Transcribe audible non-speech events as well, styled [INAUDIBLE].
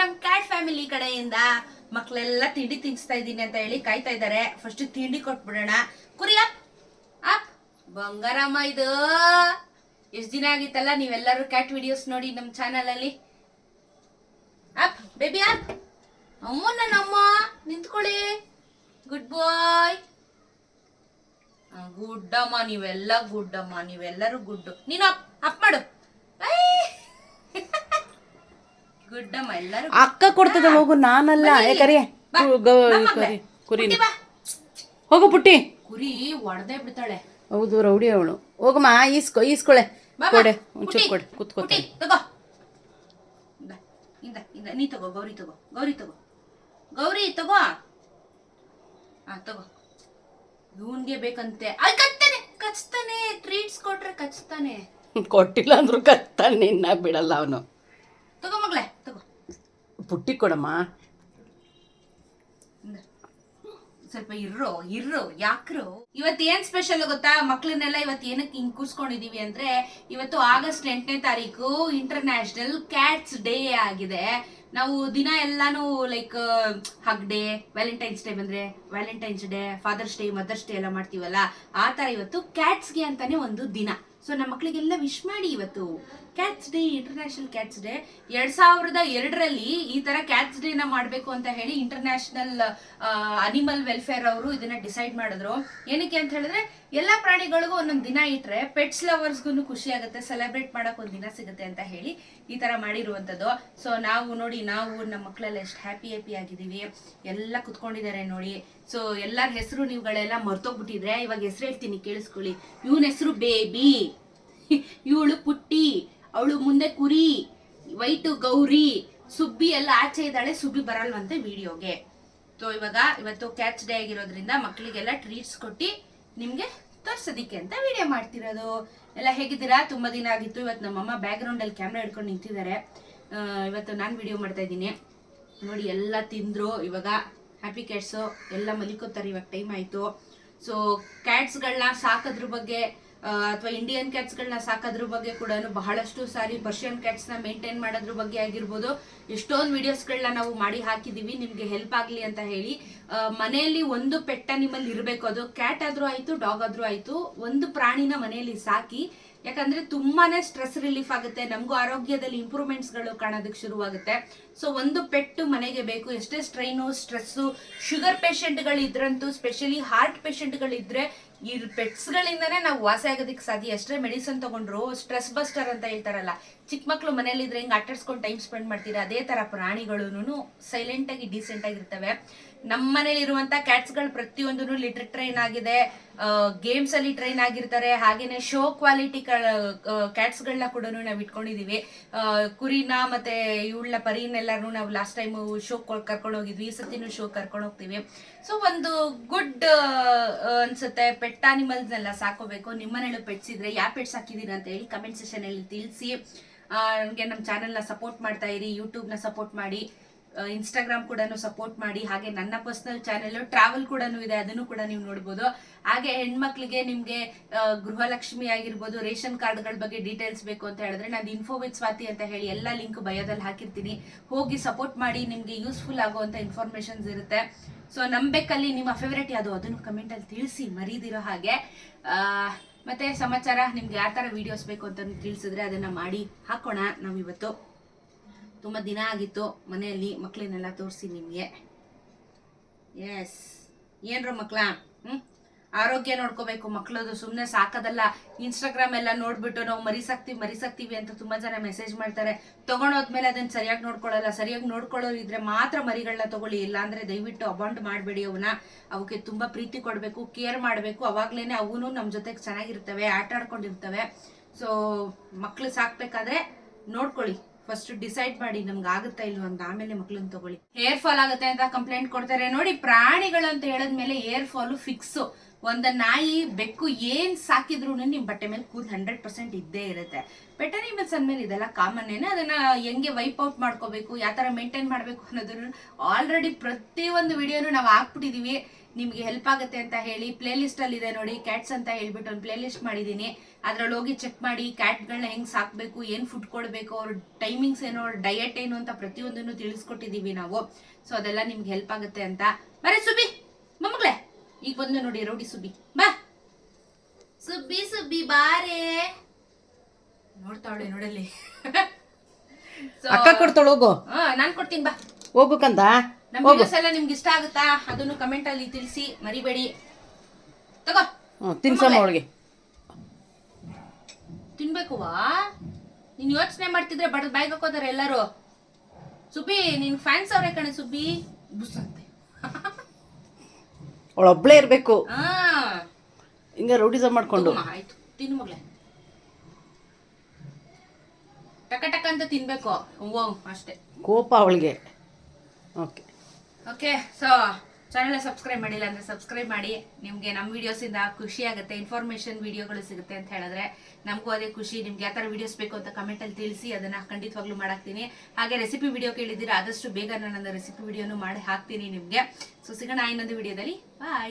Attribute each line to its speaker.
Speaker 1: ನಮ್ cat family ಕಡೆಯಿಂದ ಮಕ್ಳೆಲ್ಲ ತಿಂಡಿ ತಿನ್ಸ್ತಾ ಇದ್ದೀನಿ ಅಂತ ಹೇಳಿ ಕಾಯ್ತಾ ಇದ್ದಾರೆ. ಫಸ್ಟ್ ತಿಂಡಿ ಕೊಟ್ಬಿಡೋಣ. ಕುರಿ ಅಪ್ ಅಪ್. ಬಂಗಾರಮ್ಮ ಇದು. ಎಷ್ಟ್ ದಿನ ಆಗಿತ್ತಲ್ಲ ನೀವೆಲ್ಲರೂ ಕ್ಯಾಟ್ ವಿಡಿಯೋಸ್ ನೋಡಿ ನಮ್ ಚಾನಲ್ ಅಲ್ಲಿ? Up baby up. ಅಮ್ಮ ನನ್ನ ಅಮ್ಮ, ನಿಂತ್ಕೊಳ್ಳಿ. ಗುಡ್ ಬಾಯ್ ಗುಡ್ಡಮ್ಮ, ನೀವೆಲ್ಲ ಗುಡ್ಡಮ್ಮ, ನೀವೆಲ್ಲರೂ ಗುಡ್ಡು. ನೀನು ಅಪ್ ಅಪ್ ಮಾಡು. ಗುಡ್ಡಮ್ಮ ಎಲ್ಲರೂ
Speaker 2: ಅಕ್ಕ ಕೊಡ್ತದೆ ಹೋಗು ನಾನಲ್ಲ. ಕರಿ. ಕುರಿ. ಹೋಗು ಪುಟ್ಟಿ.
Speaker 1: ಕುರಿ ಒಡೆದೇ ಬಿಡ್ತಾಳೆ.
Speaker 2: ಹೌದು ರೌಡಿ ಅವಳು. ಹೋಗಮ್ಮ ಈಸ್ಕೊ ಈಸ್ಕೊಳೆ. ಕೊಡೆ ಒಂಚೂರು ಕೊಡೆ ಕುತ್ಕೋತಿ
Speaker 1: ಪುಟ್ಟಿ, ತಗೋ. ಇಂದ, ಇಂದ, ನೀ ತಗೋ ಗೌರಿ ತಗೋ ಗೌರಿ ತಗೋ. ಗೌರಿ ತಗೋ. ಆ ತಗೋ. ಇವನ್ಗೆ ಬೇಕಂತೆ. ಅಲ್ಲಿ ಕಚ್ತಾನೆ ಕಚ್ತಾನೆ. ಟ್ರೀಟ್ಸ್ ಕೊಟ್ರೆ ಕಚ್ತಾನೆ.
Speaker 2: ಕೊಟ್ಟಿಲ್ಲ ಅಂದ್ರು ಕಚ್ತಾನೆ ನಿನ್ನ ಬಿಡಲ್ಲ ಅವನು.
Speaker 1: ತಗೋ ಮಗ್ಳೆ.
Speaker 2: ಪುಟ್ಟಿ ಕೊಡಮ್ಮ.
Speaker 1: ಸ್ವಲ್ಪ ಇರ್ರೋ ಇರ್ರೋ, ಯಾಕ್ರೋ. ಇವತ್ತು ಏನ್ ಸ್ಪೆಷಲ್ ಗೊತ್ತಾ? ಮಕ್ಳನ್ನೆಲ್ಲ ಇವತ್ತು ಏನಕ್ಕೆ ಹಿಂಗ್ ಕೂರ್ಸ್ಕೊಂಡಿದೀವಿ ಅಂದ್ರೆ ಇವತ್ತು ಆಗಸ್ಟ್ ಎಂಟನೇ ತಾರೀಕು ಇಂಟರ್ನ್ಯಾಷನಲ್ ಕ್ಯಾಟ್ಸ್ ಡೇ ಆಗಿದೆ. ನಾವು ದಿನ ಎಲ್ಲಾನು like hug day Valentine's day ಬಂದ್ರೆ Valentine's day father's day mother's day ಎಲ್ಲ ಮಾಡ್ತೀವಲ್ಲ, ಆ ತರ ಇವತ್ತು ಕ್ಯಾಟ್ಸ್ಗೆ ಅಂತಾನೆ ಒಂದು ದಿನ. ಸೊ ನಮ್ಮ ಮಕ್ಕಳಿಗೆಲ್ಲ ವಿಶ್ ಮಾಡಿ ಇವತ್ತು. Cats day international cats day ಎರಡ್ ಸಾವಿರದ ಎರಡರಲ್ಲಿ ಈ ತರ ಕ್ಯಾಟ್ಸ್ ಡೇನ ಮಾಡಬೇಕು ಅಂತ ಹೇಳಿ ಇಂಟರ್ನ್ಯಾಷನಲ್ ಅನಿಮಲ್ ವೆಲ್ಫೇರ್ ಅವರು ಇದನ್ನ ಡಿಸೈಡ್ ಮಾಡಿದ್ರು. ಏನಕ್ಕೆ ಅಂತ ಹೇಳಿದ್ರೆ, ಎಲ್ಲಾ ಪ್ರಾಣಿಗಳಿಗೂ ಒಂದೊಂದು ದಿನ ಇಟ್ಟರೆ ಪೆಟ್ಸ್ ಲವರ್ಸ್ಗೂ ಖುಷಿ ಆಗುತ್ತೆ ಸೆಲೆಬ್ರೇಟ್ ಮಾಡಕ್ ಒಂದು ದಿನ ಸಿಗುತ್ತೆ ಅಂತ ಹೇಳಿ ಈ ತರ ಮಾಡಿರುವಂಥದ್ದು ಸೊ ನಾವು ನೋಡಿ, ನಾವು ನಮ್ಮ ಮಕ್ಕಳಲ್ಲಿ ಎಷ್ಟು ಹ್ಯಾಪಿ ಹ್ಯಾಪಿ ಆಗಿದೀವಿ ಎಲ್ಲ ಕುತ್ಕೊಂಡಿದ್ದಾರೆ ನೋಡಿ. ಸೊ ಎಲ್ಲರ ಹೆಸರು ನೀವುಗಳೆಲ್ಲ ಮರ್ತೋಗ್ಬಿಟ್ಟಿದ್ರೆ, ಇವಾಗ ಹೆಸರು ಹೇಳ್ತೀನಿ, ಕೇಳಿಸ್ಕೊಳ್ಳಿ. ಇವನ ಹೆಸರು ಬೇಬಿ ಇವಳು ಪುಟ್ಟಿ. ಅವಳು ಮುಂದೆ ಕುರಿ, ವೈಟು ಗೌರಿ, ಸುಬ್ಬಿ ಎಲ್ಲ ಆಚೆ ಇದ್ದಾಳೆ, ಸುಬ್ಬಿ ಬರಲ್ವಂತೆ ವಿಡಿಯೋಗೆ. ಸೊ ಇವಾಗ ಇವತ್ತು ಕ್ಯಾಚ್ ಡೇ ಆಗಿರೋದ್ರಿಂದ ಮಕ್ಕಳಿಗೆಲ್ಲ ಟ್ರೀಟ್ಸ್ ಕೊಟ್ಟು ನಿಮಗೆ ತೋರ್ಸೋದಿಕ್ಕೆ ಅಂತ ವಿಡಿಯೋ ಮಾಡ್ತಿರೋದು. ಎಲ್ಲ ಹೇಗಿದ್ದೀರಾ? ತುಂಬಾ ದಿನ ಆಗಿತ್ತು. ಇವತ್ತು ನಮ್ಮಮ್ಮ ಬ್ಯಾಕ್ ಗ್ರೌಂಡ್ ಅಲ್ಲಿ ಕ್ಯಾಮ್ರಾ ಹಿಡ್ಕೊಂಡು ನಿಂತಿದ್ದಾರೆ. ಇವತ್ತು ನಾನು ವಿಡಿಯೋ ಮಾಡ್ತಾ ಇದ್ದೀನಿ. ನೋಡಿ, ಎಲ್ಲ ತಿಂದರು. ಇವಾಗ ಹ್ಯಾಪಿ ಕ್ಯಾಟ್ಸು ಎಲ್ಲ ಮಲಿಕೋತಾರೆ. ಇವಾಗ ಟೈಮ್ ಆಯಿತು. ಸೊ ಕ್ಯಾಟ್ಸ್ಗಳನ್ನ ಸಾಕೋದ್ರ ಬಗ್ಗೆ ಅಥವಾ ಇಂಡಿಯನ್ ಕ್ಯಾಟ್ಸ್ಗಳನ್ನ ಸಾಕೋದ್ರ ಬಗ್ಗೆ ಕೂಡ ಬಹಳಷ್ಟು ಸಾರಿ ಪರ್ಷಿಯನ್ ಕ್ಯಾಟ್ಸ್ನ ಮೇಂಟೈನ್ ಮಾಡೋದ್ರ ಬಗ್ಗೆ ಆಗಿರ್ಬೋದು. ಎಷ್ಟೊಂದು ವಿಡಿಯೋಸ್ಗಳನ್ನ ನಾವು ಮಾಡಿ ಹಾಕಿದೀವಿ, ನಿಮ್ಗೆ ಹೆಲ್ಪ್ ಆಗ್ಲಿ ಅಂತ ಹೇಳಿ. ಮನೆಯಲ್ಲಿ ಒಂದು ಪೆಟ್ಟ ನಿಮ್ಮಲ್ಲಿ ಇರಬೇಕು. ಅದು ಕ್ಯಾಟ್ ಆದ್ರೂ ಆಯ್ತು ಡಾಗ್ ಆದ್ರೂ ಆಯ್ತು. ಒಂದು ಪ್ರಾಣಿನ ಮನೆಯಲ್ಲಿ ಸಾಕಿ ಯಾಕಂದ್ರೆ ತುಂಬಾನೇ ಸ್ಟ್ರೆಸ್ ರಿಲೀಫ್ ಆಗುತ್ತೆ, ನಮಗೂ ಆರೋಗ್ಯದಲ್ಲಿ ಇಂಪ್ರೂವ್ಮೆಂಟ್ಸ್ಗಳು ಕಾಣೋದಕ್ಕೆ ಶುರುವಾಗುತ್ತೆ. ಸೊ ಒಂದು ಪೆಟ್ಟು ಮನೆಗೆ ಬೇಕು, ಎಷ್ಟೇ ಸ್ಟ್ರೈನು ಸ್ಟ್ರೆಸ್ಸು ಶುಗರ್ಗಳು ಇದ್ರಂತೂ ಸ್ಪೆಷಲಿ ಹಾರ್ಟ್ಗಳು ಇದ್ರೆ, ಈ ಪೆಟ್ಸ್ ಗಳಿಂದಾನೇ ನಾವು ವಾಸಿ ಆಗೋದಕ್ಕೆ ಸಾಧ್ಯ. ಎಷ್ಟೇ ಮೆಡಿಸನ್ ತಗೊಂಡ್ರು ಸ್ಟ್ರೆಸ್ ಬಸ್ಟರ್ ಅಂತ ಹೇಳ್ತಾರಲ್ಲ, ಚಿಕ್ಕ ಮಕ್ಕಳು ಮನೇಲಿದ್ರೆ ಹಿಂಗ್ ಆಟಾಡ್ಸ್ಕೊಂಡು ಟೈಮ್ ಸ್ಪೆಂಡ್ ಮಾಡ್ತೀರಾ? ಅದೇ ತರ ಪ್ರಾಣಿಗಳು ಸೈಲೆಂಟ್ ಆಗಿ ಡೀಸೆಂಟ್ ಆಗಿರ್ತವೆ. ನಮ್ಮ ಮನೇಲಿರುವಂಥ ಇರುವಂತ ಕ್ಯಾಟ್ಸ್ಗಳು ಪ್ರತಿಯೊಂದು ಲಿಟರ್ ಟ್ರೈನ್ ಆಗಿದೆ. ಗೇಮ್ಸ್ ಅಲ್ಲಿ ಟ್ರೈನ್ ಆಗಿರ್ತಾರೆ. ಹಾಗೇನೆ ಶೋ ಕ್ವಾಲಿಟಿ ಕ್ಯಾಟ್ಸ್ ಗಳನ್ನ ಕೂಡ ನಾವು ಇಟ್ಕೊಂಡಿದೀವಿ. ಕುರಿನ ಮತ್ತೆ ಇವಳ ಪರಿನೆಲ್ಲಾರು ನಾವು ಲಾಸ್ಟ್ ಟೈಮ್ ಶೋ ಕರ್ಕೊಂಡು ಹೋಗಿದ್ವಿ ಈ ಸತಿನೂ ಶೋ ಕರ್ಕೊಂಡು ಹೋಗ್ತೀವಿ ಸೊ ಒಂದು ಗುಡ್ ಅನ್ಸುತ್ತೆ. ಪೆಟ್ ಅನಿಮಲ್ಸ್ ಎಲ್ಲ ಸಾಕೋಬೇಕು. ನಿಮ್ಮನೆಲ್ಲೂ ಪೆಟ್ಸ್ ಇದ್ರೆ ಯಾವ ಪೆಟ್ಸ್ ಹಾಕಿದೀರ ಅಂತ ಹೇಳಿ ಕಮೆಂಟ್ ಸೆಷನ್ ಅಲ್ಲಿ ತಿಳಿಸಿ. ನನಗೆ ನಮ್ಮ ಚಾನೆಲ್ನ ಸಪೋರ್ಟ್ ಮಾಡ್ತಾ ಇರಿ ಯೂಟ್ಯೂಬ್ನ ಸಪೋರ್ಟ್ ಮಾಡಿ. ಇನ್ಸ್ಟಾಗ್ರಾಮ್ ಕೂಡ ಸಪೋರ್ಟ್ ಮಾಡಿ, ಹಾಗೆ ನನ್ನ ಪರ್ಸನಲ್ ಚಾನೆಲ್ ಟ್ರಾವೆಲ್ ಕೂಡ ಇದೆ, ಅದನ್ನು ಕೂಡ ನೀವು ನೋಡ್ಬೋದು. ಹಾಗೆ ಹೆಣ್ಮಕ್ಳಿಗೆ ನಿಮ್ಗೆ ಗೃಹಲಕ್ಷ್ಮಿ ಆಗಿರ್ಬೋದು, ರೇಷನ್ ಕಾರ್ಡ್ಗಳ ಬಗ್ಗೆ ಡೀಟೇಲ್ಸ್ ಬೇಕು ಅಂತ ಹೇಳಿದ್ರೆ ನಾನು ಇನ್ಫೋ ವಿತ್ ಸ್ವಾತಿ ಅಂತ ಹೇಳಿ ಎಲ್ಲ ಲಿಂಕ್ ಬಯೋದಲ್ಲಿ ಹಾಕಿರ್ತೀನಿ. ಹೋಗಿ ಸಪೋರ್ಟ್ ಮಾಡಿ, ನಿಮ್ಗೆ ಯೂಸ್ಫುಲ್ ಆಗುವಂತ ಇನ್ಫಾರ್ಮೇಶನ್ಸ್ ಇರುತ್ತೆ. ಸೊ ನಂಬೇಕಲ್ಲಿ ನಿಮ್ಮ ಫೇವ್ರೇಟ್ ಯಾವುದು ಅದನ್ನು ಕಮೆಂಟ್ ಅಲ್ಲಿ ತಿಳಿಸಿ, ಮರೀದಿರೋ ಹಾಗೆ. ಮತ್ತೆ ಸಮಾಚಾರ, ನಿಮ್ಗೆ ಯಾವ ತರ ವಿಡಿಯೋಸ್ ಬೇಕು ಅಂತ ತಿಳಿಸಿದ್ರೆ ಅದನ್ನ ಮಾಡಿ ಹಾಕೋಣ ನಾವು ಇವತ್ತು ತುಂಬ ದಿನ ಆಗಿತ್ತು ಮನೆಯಲ್ಲಿ ಮಕ್ಕಳನ್ನೆಲ್ಲ ತೋರಿಸಿ ನಿಮಗೆ. ಎಸ್ ಏನ್ರ ಮಕ್ಕಳ ಹ್ಮ್? ಆರೋಗ್ಯ ನೋಡ್ಕೋಬೇಕು ಮಕ್ಕಳದು ಸುಮ್ಮನೆ ಸಾಕೋದಲ್ಲ. ಇನ್ಸ್ಟಾಗ್ರಾಮ್ ಎಲ್ಲ ನೋಡ್ಬಿಟ್ಟು ನಾವು ಮರಿಸಾಕ್ತೀವಿ ಮರಿಸಾಕ್ತೀವಿ ಅಂತ ತುಂಬಾ ಜನ ಮೆಸೇಜ್ ಮಾಡ್ತಾರೆ. ತಗೊಂಡೋದ್ಮೇಲೆ ಅದನ್ನ ಸರಿಯಾಗಿ ನೋಡ್ಕೊಳ್ಳಲ್ಲ. ಸರಿಯಾಗಿ ನೋಡ್ಕೊಳ್ಳೋರು ಇದ್ರೆ ಮಾತ್ರ ಮರಿಗಳನ್ನ ತಗೊಳ್ಳಿ. ಇಲ್ಲಾಂದರೆ ದಯವಿಟ್ಟು ಅಬಾಂಡ್ ಮಾಡಬೇಡಿ ಅವನ್ನ ಅವಕ್ಕೆ ತುಂಬಾ ಪ್ರೀತಿ ಕೊಡಬೇಕು ಕೇರ್ ಮಾಡಬೇಕು. ಅವಾಗ್ಲೇನೆ ಅವನು ನಮ್ಮ ಜೊತೆಗೆ ಚೆನ್ನಾಗಿರ್ತವೆ ಆಟ ಆಡ್ಕೊಂಡಿರ್ತವೆ ಸೊ ಮಕ್ಳು ಸಾಕ್ಬೇಕಾದ್ರೆ ನೋಡ್ಕೊಳ್ಳಿ. ಫಸ್ಟ್ ಡಿಸೈಡ್ ಮಾಡಿ ನಮ್ಗೆ ಆಗುತ್ತಾ ಇಲ್ವ ಅಂತ ಆಮೇಲೆ ಮಕ್ಳನ್ನ ತಗೊಳ್ಳಿ. ಹೇರ್ ಫಾಲ್ ಆಗುತ್ತೆ ಅಂತ ಕಂಪ್ಲೇಂಟ್ ಕೊಡ್ತಾರೆ. ನೋಡಿ, ಪ್ರಾಣಿಗಳು ಅಂತ ಹೇಳಿದ್ಮೇಲೆ ಹೇರ್ ಫಾಲ್ ಫಿಕ್ಸ್ ಒಂದ ನಾಯಿ ಬೆಕ್ಕು ಏನ್ ಸಾಕಿದ್ರು ನಿಮ್ ಬಟ್ಟೆ ಮೇಲೆ ಕೂದ್ ಹಂಡ್ರೆಡ್ ಪರ್ಸೆಂಟ್ ಇದ್ದೇ ಇರುತ್ತೆ. ಪೆಟ್ ಅನಿಮಲ್ಸ್ ಅಂದ್ಮೇಲೆ ಇದೆಲ್ಲ ಕಾಮನ್ ಅದನ್ನ ಹೆಂಗೆ ವೈಪ್ ಔಟ್ ಮಾಡ್ಕೋಬೇಕು, ಯಾವ ತರ ಮೇಂಟೈನ್ ಮಾಡ್ಬೇಕು ಅನ್ನೋದ್ರ ಆಲ್ರೆಡಿ ಪ್ರತಿಯೊಂದು ವಿಡಿಯೋನು ನಾವು ಹಾಕ್ಬಿಟ್ಟಿದೀವಿ. ನಿಮ್ಗೆ ಹೆಲ್ಪ್ ಆಗುತ್ತೆ ಅಂತ ಹೇಳಿ ಪ್ಲೇ ಲಿಸ್ಟ್ ಅಲ್ಲಿ ಇದೆ ನೋಡಿ ಕ್ಯಾಟ್ಸ್ ಅಂತ ಹೇಳ್ಬಿಟ್ಟು ಒಂದು ಪ್ಲೇ ಲಿಸ್ಟ್ ಮಾಡಿದೀನಿ ಅದ್ರಲ್ಲಿ ಹೋಗಿ ಚೆಕ್ ಮಾಡಿ ಕ್ಯಾಟ್ಗಳನ್ನ ಹೆಂಗ್ ಸಾಕ್ಬೇಕು ಏನ್ ಫುಡ್ ಕೊಡ್ಬೇಕು ಅವ್ರ ಟೈಮಿಂಗ್ಸ್ ಏನೋ ಅವ್ರ ಡಯಟ್ ಏನು ಅಂತ ಪ್ರತಿಯೊಂದನ್ನು ತಿಳಿಸ್ಕೊಟ್ಟಿದೀವಿ ನಾವು. ಸೊ ಅದೆಲ್ಲ ನಿಮ್ಗೆ ಹೆಲ್ಪ್ ಆಗುತ್ತೆ ಅಂತ. ಬರೀ ಸುಬಿ ಮಮ್ಮಗ್ಲೆ ಈಗ ಬಂದು ನೋಡಿ ರೌಡಿ ಸುಬಿ ಬಾ. ಸುಬ್ಬಿ ಸುಬ್ಬಿ ಬಾರೇ ನೋಡ್ತಾವಳೆ ನೋಡಲ್ಲಿ.
Speaker 2: ಅಕ್ಕ ಕೊಡ್ತಾಳೆ ಹೋಗು.
Speaker 1: ಹಾ ನಾನ್ ಕೊಡ್ತೀನಿ ಬಾ.
Speaker 2: ಹೋಗು ಕಂದ
Speaker 1: ನಮ್ಮ ವಿಡಿಯೋಸ್ ಎಲ್ಲ ನಿಮ್ಗೆ ಇಷ್ಟ ಆಗುತ್ತಾ? ಅದನ್ನು ಕಮೆಂಟ್ ಅಲ್ಲಿ ತಿಳಿಸಿ ಮರಿಬೇಡಿ. ತಗೋ.
Speaker 2: ಹ್ಞೂ ತಿನ್ಸಮ್ಮ ಅವಳಿಗೆ.
Speaker 1: ತಿನ್ಬೇಕುವಾ? ನೀನ್ ಯೋಚನೆ ಮಾಡ್ತಿದ್ರೆ ಬಡದ್ ಬಾಯ್ಗೆ ಹಾಕೋದಾರೆ ಎಲ್ಲರೂ. ಸುಬ್ಬಿ ನಿನ್ ಫ್ಯಾನ್ಸ್ ಅವ್ರೆ ಕಣೆ ಸುಬ್ಬಿ. ಬುಸ್ ಅಂತೆ [LAUGHS]
Speaker 2: ಅವಳೊಬ್ಳೇ ಇರಬೇಕು.
Speaker 1: ಹಾ.
Speaker 2: ಹಿಂಗೆ ರೌಡಿಸಮ್ ಮಾಡ್ಕೊಂಡು.
Speaker 1: ತಗೊಮ್ಮ, ಆಯ್ತು. ತಿನ್ನು ಮಗ್ಳೆ. ಟಕ ಟಕ ಅಂತ ತಿನ್ಬೇಕು. ಓ ಅಷ್ಟೇ.
Speaker 2: ಕೋಪ ಅವಳಿಗೆ. Okay
Speaker 1: okay so channel subscribe ಮಾಡಿಲ್ಲ ಅಂದ್ರೆ ಸಬ್ಸ್ಕ್ರೈಬ್ ಮಾಡಿ. ನಿಮಗೆ ನಮ್ಮ ವಿಡಿಯೋಸಿಂದ ಖುಷಿ ಆಗುತ್ತೆ ಇನ್ಫಾರ್ಮೇಷನ್ ವಿಡಿಯೋಗಳು ಸಿಗುತ್ತೆ ಅಂತ ಹೇಳಿದ್ರೆ ನಮಗೂ ಅದೇ ಖುಷಿ. ನಿಮ್ಗೆ ಯಾವ ಥರ ವಿಡಿಯೋಸ್ ಬೇಕು ಅಂತ ಕಮೆಂಟಲ್ಲಿ ತಿಳಿಸಿ, ಅದನ್ನ ಖಂಡಿತವಾಗ್ಲೂ ಮಾಡಾಕ್ತೀನಿ. ಹಾಗೆ ರೆಸಿಪಿ ವಿಡಿಯೋ ಕೇಳಿದ್ದೀರಾ, ಆದಷ್ಟು ಬೇಗ ನಾನು ರೆಸಿಪಿ ವಿಡಿಯೋನು ಮಾಡಿ ಹಾಕ್ತೀನಿ ನಿಮಗೆ. ಸೊ ಸಿಗೋಣ ಇನ್ನೊಂದು ವಿಡಿಯೋದಲ್ಲಿ ಬಾಯ್